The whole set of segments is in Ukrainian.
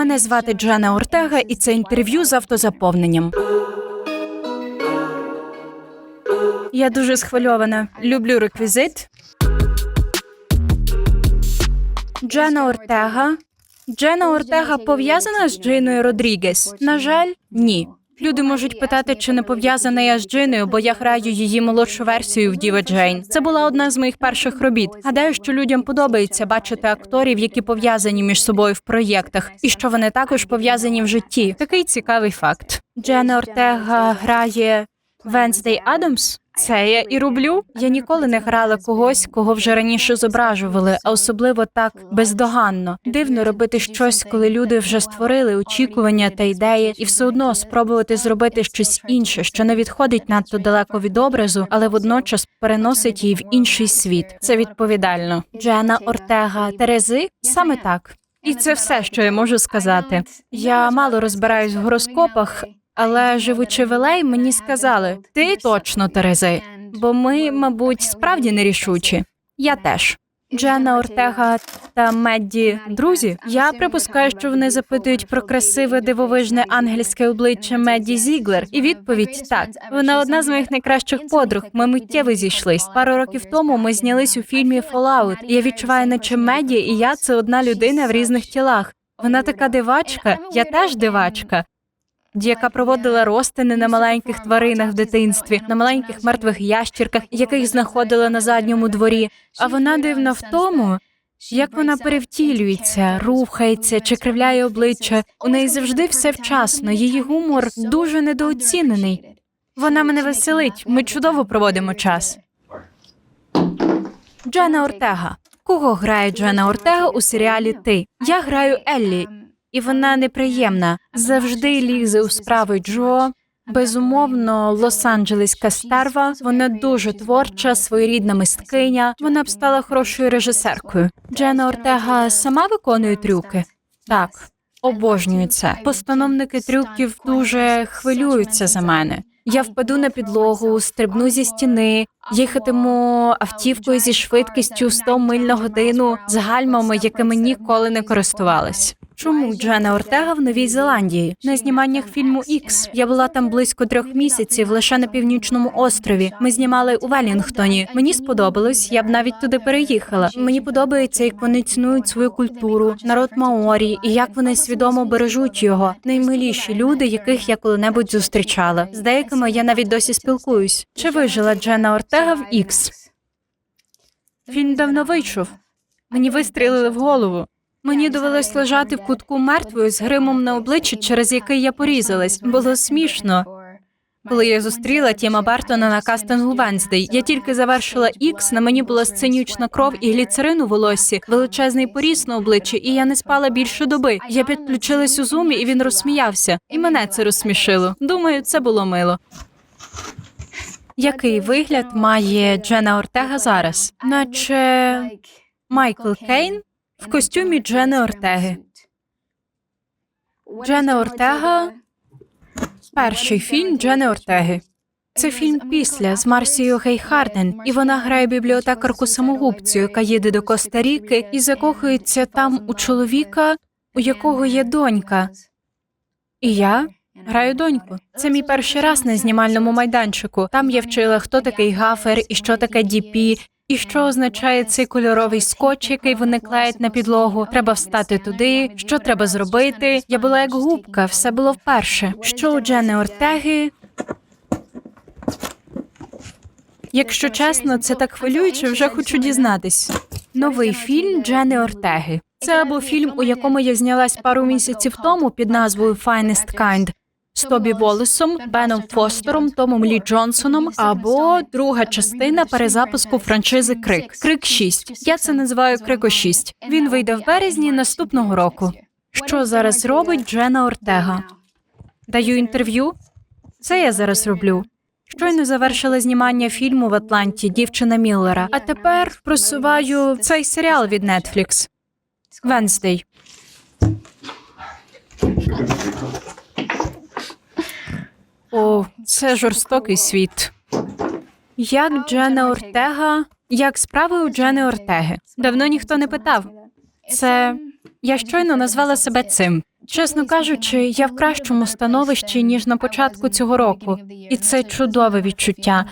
Мене звати Джана Ортега, і це інтерв'ю з автозаповненням. Я дуже схвильована. Люблю реквізит. Джана Ортега. Джена Ортега пов'язана з Джиною Родрігес? На жаль, ні. Люди можуть питати, чи не пов'язана я з Джиною, бо я граю її молодшу версію в Діва Джейн. Це була одна з моїх перших робіт. Гадаю, що людям подобається бачити акторів, які пов'язані між собою в проєктах, і що вони також пов'язані в житті. Такий цікавий факт. Джена Ортега грає Венздей Адамс. Це я і роблю. Я ніколи не грала когось, кого вже раніше зображували, а особливо так бездоганно. Дивно робити щось, коли люди вже створили очікування та ідеї, і все одно спробувати зробити щось інше, що не відходить надто далеко від образу, але водночас переносить її в інший світ. Це відповідально. Джена Ортега Терези саме так. І це все, що я можу сказати. Я мало розбираюсь в гороскопах, але живучи в Елей, мені сказали: ти точно Терези, бо ми, мабуть, справді нерішучі. Я теж. Джена Ортега та Медді друзі. Я припускаю, що вони запитують про красиве дивовижне ангельське обличчя Медді Зіглер. І відповідь так. Вона одна з моїх найкращих подруг. Ми миттєво зійшлись. Пару років тому ми знялись у фільмі Fallout. Я відчуваю, наче Медді і я це одна людина в різних тілах. Вона така дивачка, я теж дивачка яка проводила розтини на маленьких тваринах в дитинстві, на маленьких мертвих ящірках, яких знаходила на задньому дворі. А вона дивна в тому, як вона перевтілюється, рухається чи кривляє обличчя. У неї завжди все вчасно. Її гумор дуже недооцінений. Вона мене веселить. Ми чудово проводимо час. Джена Ортега. Кого грає Джена Ортега у серіалі Ти? Я граю Еллі, і вона неприємна. Завжди лізе у справи Джо. Безумовно, лос-анджелеська стерва. Вона дуже творча, своєрідна мисткиня. Вона б стала хорошою режисеркою. Джена Ортега сама виконує трюки. Так, обожнюю це. Постановники трюків дуже хвилюються за мене. Я впаду на підлогу, стрибну зі стіни, їхатиму автівкою зі швидкістю 100 миль на годину з гальмами, якими ніколи не користувалась. Чому Джена Ортега в Новій Зеландії на зніманнях фільму Ікс? Я була там близько трьох місяців, лише на північному острові. Ми знімали у Велінгтоні. Мені сподобалось, я б навіть туди переїхала. Мені подобається, як вони цінують свою культуру, народ Маорі, і як вони свідомо бережуть його. Наймиліші люди, яких я коли-небудь зустрічала. З деякими я навіть досі спілкуюсь. Чи вижила Джена Ортега в Ікс? Фільм давно вийшов. Мені вистрілили в голову. Мені довелось лежати в кутку мертвою з гримом на обличчі, через який я порізалась. Було смішно. Коли я зустріла Тіма Бартона на кастингу Венздей, я тільки завершила ікс. На мені була сценічна кров і гліцерин у волоссі, величезний поріз на обличчі, і я не спала більше доби. Я підключилась у зумі, і він розсміявся. І мене це розсмішило. Думаю, це було мило. Який вигляд має Джена Ортега зараз? Наче Майкл Кейн в костюмі Джени Ортеги. Джена Ортега перший фільм Джени Ортеги. Це фільм після з Марсією Гейхарден, і вона грає бібліотекарку самогубцю, яка їде до Коста-Ріки і закохується там у чоловіка, у якого є донька. І я граю доньку. Це мій перший раз на знімальному майданчику. Там я вчила, хто такий гафер і що таке діпі. І що означає цей кольоровий скотч, який вони клеять на підлогу? Треба встати туди. Що треба зробити? Я була як губка, все було вперше. Що у Джени Ортеги? Якщо чесно, це так хвилююче, вже хочу дізнатись. Новий фільм Джени Ортеги. Це або фільм, у якому я знялась пару місяців тому під назвою Finest Kind, Тобі Волесом, Беном Фостером, Томом Лі Джонсоном, або друга частина перезапуску франшизи Крик. Крик 6. Я це називаю Крико 6. Він вийде в березні наступного року. Що зараз робить Джена Ортега? Даю інтерв'ю. Це я зараз роблю. Щойно завершила знімання фільму в Атланті Дівчина Міллера. А тепер просуваю цей серіал від Netflix. Венздей. О, це жорстокий світ. Як Джена Ортега? Як справи у Джени Ортеги? Давно ніхто не питав. Це я щойно назвала себе цим. Чесно кажучи, я в кращому становищі ніж на початку цього року, і це чудове відчуття.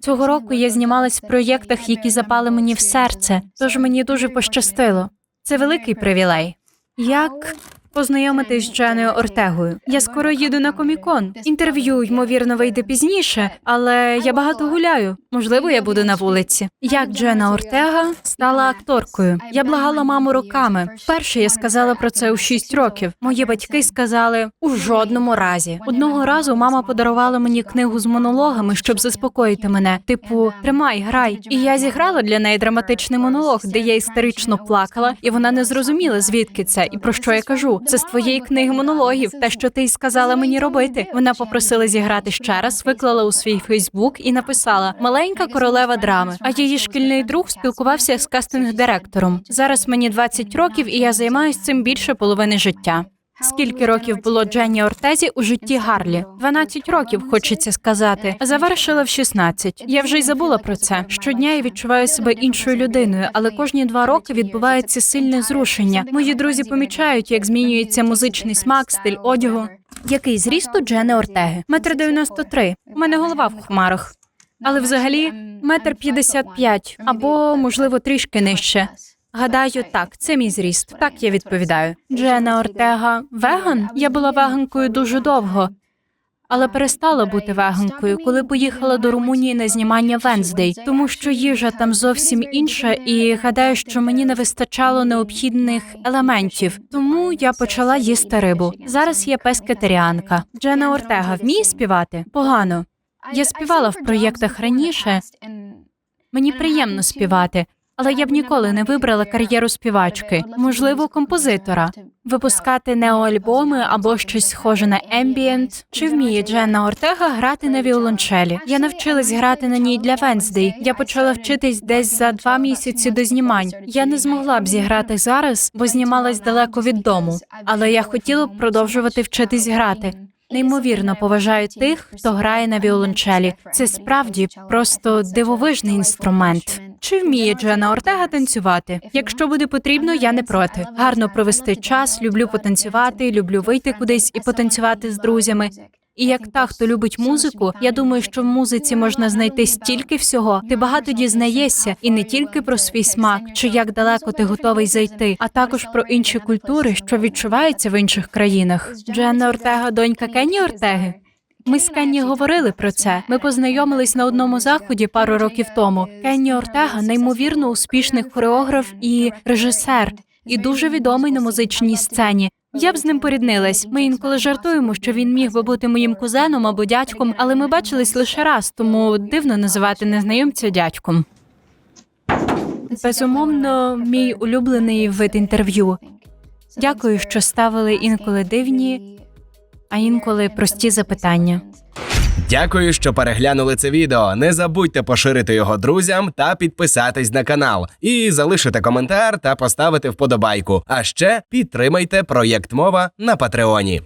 Цього року я знімалась в проєктах, які запали мені в серце, тож мені дуже пощастило. Це великий привілей. Як познайомитись з Дженою Ортегою? Я скоро їду на комікон. Інтерв'ю, ймовірно, вийде пізніше, але я багато гуляю. Можливо, я буду на вулиці. Як Джена Ортега стала акторкою? Я благала маму роками. Вперше я сказала про це у 6 років. Мої батьки сказали у жодному разі. Одного разу мама подарувала мені книгу з монологами, щоб заспокоїти мене. Типу, тримай, грай. І я зіграла для неї драматичний монолог, де я істерично плакала, і вона не зрозуміла, звідки це і про що я кажу. Це з твоєї книги монологів, те, що ти й сказала мені робити. Вона попросила зіграти ще раз, виклала у свій Фейсбук і написала Маленька королева драми. А її шкільний друг спілкувався з кастинг-директором. Зараз мені 20 років, і я займаюся цим більше половини життя. Скільки років було Дженні Ортезі у житті Гарлі? 12 років, хочеться сказати. Завершила в 16. Я вже й забула про це. Щодня я відчуваю себе іншою людиною, але кожні два роки відбувається сильне зрушення. Мої друзі помічають, як змінюється музичний смак, стиль одягу. Який зріст у Джени Ортеги? Метр 93. У мене голова в хмарах. Але взагалі метр 55, або можливо трішки нижче. Гадаю, так, це мій зріст. Так я відповідаю. Джена Ортега веган. Я була веганкою дуже довго, але перестала бути веганкою, коли поїхала до Румунії на знімання Венздей, тому що їжа там зовсім інша, і гадаю, що мені не вистачало необхідних елементів. Тому я почала їсти рибу. Зараз я пескетаріанка. Джена Ортега вміє співати? Погано. Я співала в проєктах раніше. Мені приємно співати, але я б ніколи не вибрала кар'єру співачки, можливо, композитора. Випускати неоальбоми або щось схоже на ембієнт. Чи вміє Дженна Ортега грати на віолончелі? Я навчилась грати на ній для Венздей. Я почала вчитись десь за два місяці до знімань. Я не змогла б зіграти зараз, бо знімалась далеко від дому. Але я хотіла б продовжувати вчитись грати. Неймовірно поважаю тих, хто грає на віолончелі. Це справді просто дивовижний інструмент. Чи вміє Джена Ортега танцювати? Якщо буде потрібно, я не проти. Гарно провести час, люблю потанцювати, люблю вийти кудись і потанцювати з друзями. І як та, хто любить музику, я думаю, що в музиці можна знайти стільки всього. Ти багато дізнаєшся, і не тільки про свій смак, чи як далеко ти готовий зайти, а також про інші культури, що відчуваються в інших країнах. Дженна Ортега, донька Кенні Ортеги. Ми з Кенні говорили про це. Ми познайомились на одному заході пару років тому. Кенні Ортега неймовірно успішний хореограф і режисер, і дуже відомий на музичній сцені. Я б з ним поріднилась. Ми інколи жартуємо, що він міг би бути моїм кузеном або дядьком, але ми бачились лише раз, тому дивно називати незнайомця дядьком. Безумовно, мій улюблений вид інтерв'ю. Дякую, що ставили інколи дивні, а інколи прості запитання. Дякую, що переглянули це відео. Не забудьте поширити його друзям та підписатись на канал. І залишити коментар та поставити вподобайку. А ще підтримайте проєкт мова на Патреоні.